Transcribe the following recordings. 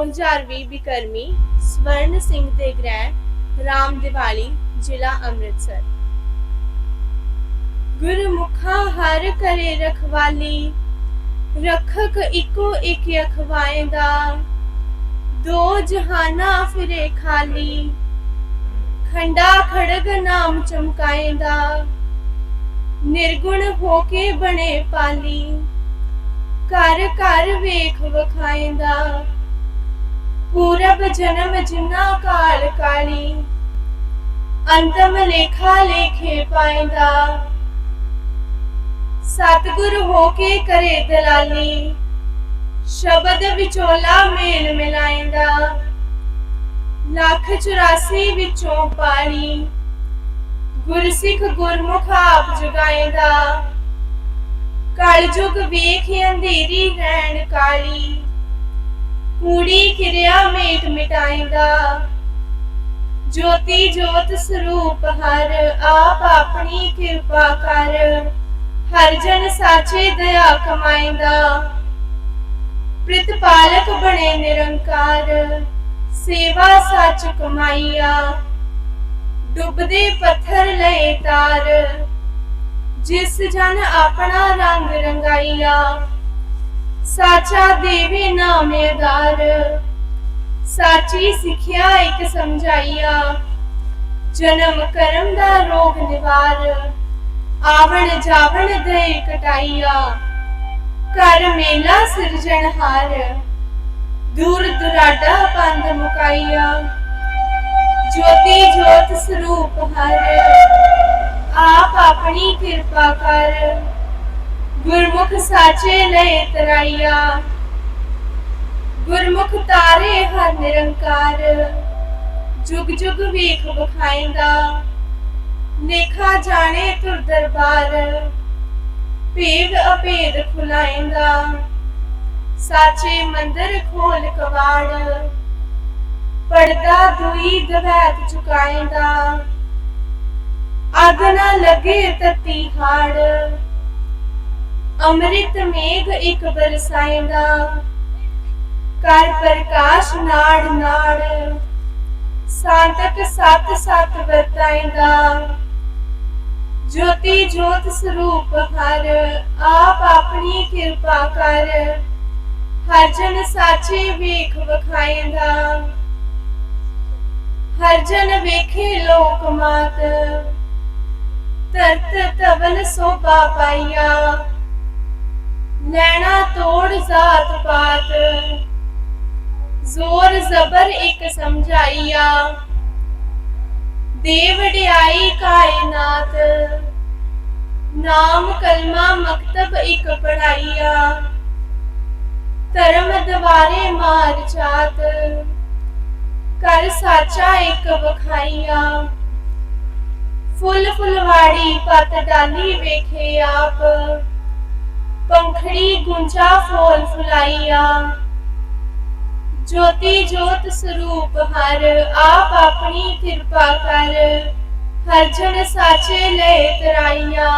2020 ਬਿਕਰਮੀ ਸਵਰਨ ਸਿੰਘ ਦੇ ਗ੍ਰਹਿ, ਰਾਮ ਦਿਵਾਲੀ, ਜ਼ਿਲ੍ਹਾ ਅੰਮ੍ਰਿਤਸਰ। ਗੁਰਮੁਖਾ ਹਰ ਕਰੇ ਰਖਵਾਲੀ, ਰਖਕ ਇੱਕੋ ਇੱਕ ਅਖਵਾਏਂਦਾ ਦੋ। ਜਹਾਨਾ ਫਿਰੇ ਖਾਲੀ, ਖੰਡਾ ਖੜਗ ਨਾਮ ਚਮਕਾਏਂਦਾ ਨਿਰਗੁਣ ਹੋ ਕੇ ਬਣੇ ਪਾਲੀ, ਘਰ ਘਰ ਵੇਖ ਵਖਾਏਂਦਾ ਪੂਰਬ ਜਨਮ ਜਿਨਾ ਕਾਲ ਕਾਲੀ, ਅੰਤਮ ਲੇਖਾ ਲੇਖੇ ਪਾਏਂਦਾ ਸਤਿਗੁਰ ਹੋ ਕੇ ਕਰੇ ਦਲਾਲੀ, ਸ਼ਬਦ ਵਿਚੋਲਾ ਮੇਲ ਮਿਲਾਏਂਦਾ ਲੱਖ 84 ਵਿੱਚੋਂ ਪਾਣੀ ਗੁਰਸਿੱਖ ਗੁਰਮੁਖ ਆਪ ਜਗਾਏਂਦਾ ਕਲਯੁਗ ਵੇਖ ਅੰਧੇਰੀ ਰਹਿਣ ਕਾਲੀ ਕੂੜੀ ਕਿਰਿਆ ਮੇਟ ਮਿਟਾਏਂਦਾ ਜੋਤੀ ਜੋਤ ਸਰੂਪ ਹਰ, ਆਪ ਆਪਣੀ ਕਿਰਪਾ ਕਰ। ਹਰ ਜਨ ਸਾਚੇ ਦਇਆ ਕਮਾਏਂਦਾ ਪ੍ਰਤਪਾਲਕ ਬਣੇ ਨਿਰੰਕਾਰ, ਸੇਵਾ ਸੱਚ ਕਮਾਈਆ। ਡੁੱਬਦੇ ਪੱਥਰ ਲਏ ਤਾਰ, ਜਿਸ ਜਨ ਆਪਣਾ ਰੰਗ ਰੰਗਾਈਆ। ਸਾਚਾ ਦੇਵੇ ਨਾਮ ਆਧਾਰ ਸਾਚੀ ਸਿੱਖਿਆ ਇੱਕ ਸਮਝਾਈਆ। ਜਨਮ ਕਰਮ ਦਾ ਰੋਗ ਨਿਵਾਰ। ਆਵਣ ਜਾਵਣ ਦੇ ਕਟਾਈਆ। ਕਰ ਮੇਲਾ ਸਿਰਜਣਹਾਰ ਦੂਰ ਦੁਰਾਡਾ ਪੰਦ ਮੁਕਾਈਆ। ਜੋਤੀ ਜੋਤ ਸਰੂਪ ਹਰ। ਆਪ ਆਪਣੀ ਕਿਰਪਾ ਕਰ। ਗੁਰਮੁਖ ਸਾਚੇ ਲਏ ਤਰਾਈਆ। ਗੁਰਮੁਖ ਤਾਰੇ ਹਰ ਨਿਰੰਕਾਰ। ਜੁਗ ਜੁਗ ਵੇਖ ਬਖਾਇੰਦਾ ਲੇਖਾ ਜਾਣੇ ਤੁਰ ਦਰਬਾਰ। ਭੇਦ ਅਭੇਦ ਖੁਲਾਇੰਦਾ। ਸਾਚੇ ਮੰਦਰ ਖੋਲ ਕਵਾੜ। ਪਰਦਾ ਦੁਈ ਦਵੈਤ ਚੁਕਾਇੰਦਾ। ਆਗ ਨਾ ਲੱਗੇ ਤਤੀ ਹਾੜ। ਅੰਮ੍ਰਿਤ ਮੇਘ ਇੱਕ ਬਰਸਾਇੰਦਾ ਕਰ ਪ੍ਰਕਾਸ਼ ਨਾੜ ਨਾੜ, ਸਾਤਕ ਸਤ ਸਤ ਵਰਤਾਇੰਦਾ ਜੋਤੀ ਜੋਤ ਸਰੂਪ ਹਰ, ਆਪ ਆਪਣੀ ਕਿਰਪਾ ਕਰ, ਹਰ ਜਨ ਸਾਚੇ ਵੇਖ ਵਖਾਇੰਦਾ ਹਰ ਜਨ ਵੇਖੇ ਲੋਕ ਮਾਤ ਤਰਤ ਤਵਨ ਸੋਭਾ ਪਾਈਆ। ਲੈਣਾ ਤੋੜ ਜਾਤ ਪਾਤ। ਜ਼ੋਰ ਜ਼ਬਰ ਇੱਕ ਸਮਝਾਈਆ। ਦੇ ਵਡਿਆਈ ਕਾਇਨਾਤ ਨਾਮ ਕਲਮਾ ਮਕਤਬ ਇੱਕ ਪੜਾਈਆ। ਧਰਮ ਦਵਾਰੇ ਮਾਰ ਚਾਤ। ਕਰ ਸਾਚਾ ਇੱਕ ਵਖਾਈਆ। ਫੁੱਲ ਫੁਲਵਾੜੀ ਪਤ ਡਾਲੀ ਵੇਖੇ ਆਪ। ਪੰਖੜੀ ਗੁੰਜਾ ਫੋਲ ਫੁਲਾਈਆ। ਜੋਤੀ ਜੋਤ ਸਰੂਪ ਹਰ, ਆਪ ਆਪਣੀ ਕਿਰਪਾ ਕਰ। ਹਰ ਜਨ ਸਾਚੇ ਲੈ ਤਰਾਈਆ।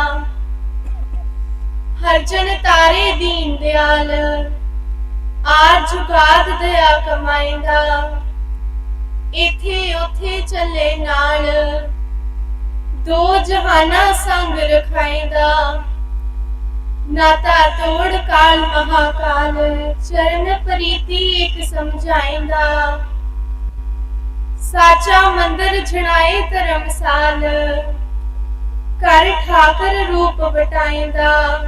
ਹਰ ਜਨ ਤਾਰੇ ਦੀਨ ਦਿਆਲ। ਆਜ ਜੁਗਾਦ ਦਇਆ ਕਮਾਏਂਦਾ ਇਥੇ ਉਥੇ ਚੱਲੇ ਨਾਲ। ਦੋ ਜਹਾਨਾ ਸੰਗ ਰਖਾਏਂਦਾ ਨਾਤਾ ਤੋੜ ਕਾਲ ਮਹਾਕਾਲ, ਚਰਨ ਪ੍ਰੀਤੀ ਇੱਕ ਸਮਝਾਏਂਦਾ ਸਾਚਾ ਮੰਦਰ ਜਣਾਏ ਧਰਮਸਾਲ ਕਰ ਠਾਕਰ ਰੂਪ ਵਟਾਇਂਦਾ।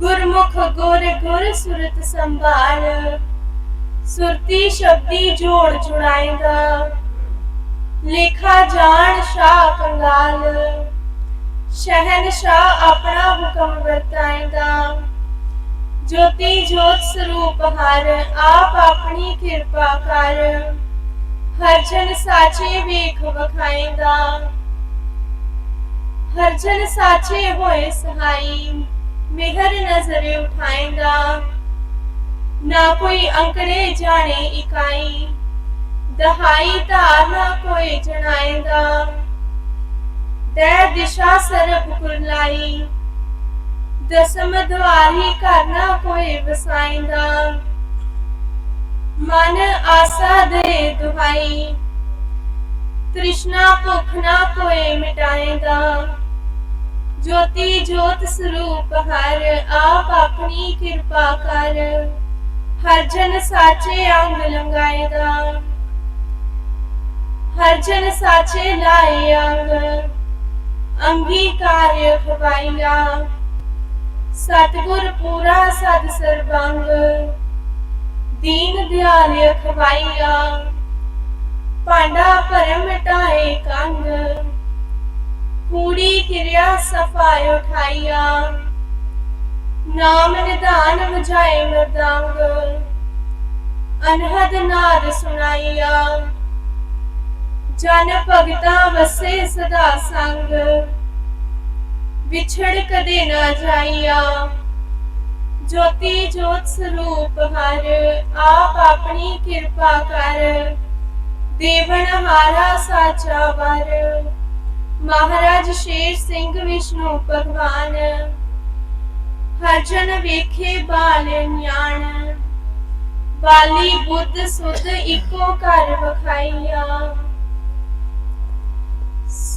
ਗੁਰਮੁਖ ਗੁਰ ਗੁਰ ਸੁਰਤ ਸੰਭਾਲ, ਸੁਰਤੀ ਸ਼ਬਦੀ ਜੋੜ ਜੁੜਾਏਗਾ ਲੇਖਾ ਜਾਣ ਸ਼ਾਹ ਕੰਗਾਲ ਸ਼ਹਿਨशाह ਆਪਣਾ ਹੁਕਮ ਵਰਤਾਏਗਾ। ਜੋਤੀ ਜੋਤ ਸਰੂਪ ਹਰ, ਆਪ ਆਪਣੀ ਕਿਰਪਾ ਕਰ। ਹਰ ਜਨ ਸਾਚੇ ਵੇਖ ਵਖਾਏਗਾ। ਹਰ ਜਨ ਸਾਚੇ ਹੋਏ ਸਹਾਈ, ਮਿਹਰ ਨਜ਼ਰ ਉਠਾਏਗਾ। ਨਾ ਕੋਈ ਅੰਕੜੇ ਜਾਣੇ ਇਕਾਈ, ਦਹਾਈ ਧਾਰ ਨਾ ਕੋਈ ਜਣਾਏਗਾ। ਤੈ ਦਿਸ਼ਾ ਸਰਬ ਕੁਰਲਾਈ ਦਸਮ ਦਵਾਰੀ ਕਰਨਾ ਕੋਈ ਵਸਾਇਂਦਾ ਮਨ ਆਸਾ ਦੇ ਦੁਹਾਈ। ਤ੍ਰਿਸ਼ਨਾ ਭੁੱਖ ਨਾ ਕੋਈ ਮਿਟਾਏਗਾ ਜੋਤੀ ਜੋਤ ਸਰੂਪ ਹਰ ਆਪ ਆਪਣੀ ਕਿਰਪਾ ਕਰ। ਹਰ ਜਨ ਸਾਚੇ ਅੰਗ ਲੰਗਾਏਗਾ ਹਰ ਜਨ ਸਾਚੇ ਲਾਏ ਅੰਗ। ਅੰਗੀਕਾਰ ਖਵਾਈਆ ਸਤਿਗੁਰ ਪੂਰਾ ਸਦ ਸਰਬੰਗ, ਦੀਨ ਦਿਆਲ ਖਵਾਈਆ। ਪਾਂਡਾ ਭਰਮ ਮਿਟਾਏ ਕੰਗ ਪੂਰੀ ਕਿਰਿਆ ਸਫਾਇ ਉਠਾਈਆ। ਨਾਮ ਨਿਧਾਨ ਵਜਾਏ ਮਰਦਾਂਗ, ਅਨਹਦ ਨਾਦ ਸੁਣਾਈਆ। ਜਨ ਭਗਤਾ ਵਸੇ ਸਦਾ ਸੰਗ। ਵਿਛੜ ਕਦੇ ਨਾ ਜਾਈਆ। ਜੋਤੀ ਜੋਤ ਸਰੂਪ ਹਰ, ਆਪ ਆਪਣੀ ਕਿਰਪਾ ਕਰ। ਦੇਵਨ ਹਾਰਾ ਸਾਚਾ ਵਰ। ਮਹਾਰਾਜ ਸ਼ੇਰ ਸਿੰਘ ਵਿਸ਼ਨੂੰ ਭਗਵਾਨ। ਹਰ ਜਨ ਵੇਖੇ ਬਾਲ ਨਿਆਣ। ਬਾਲੀ ਬੁੱਧ ਸੁਧ ਇੱਕੋ ਘਰ ਵਖਾਈਆ।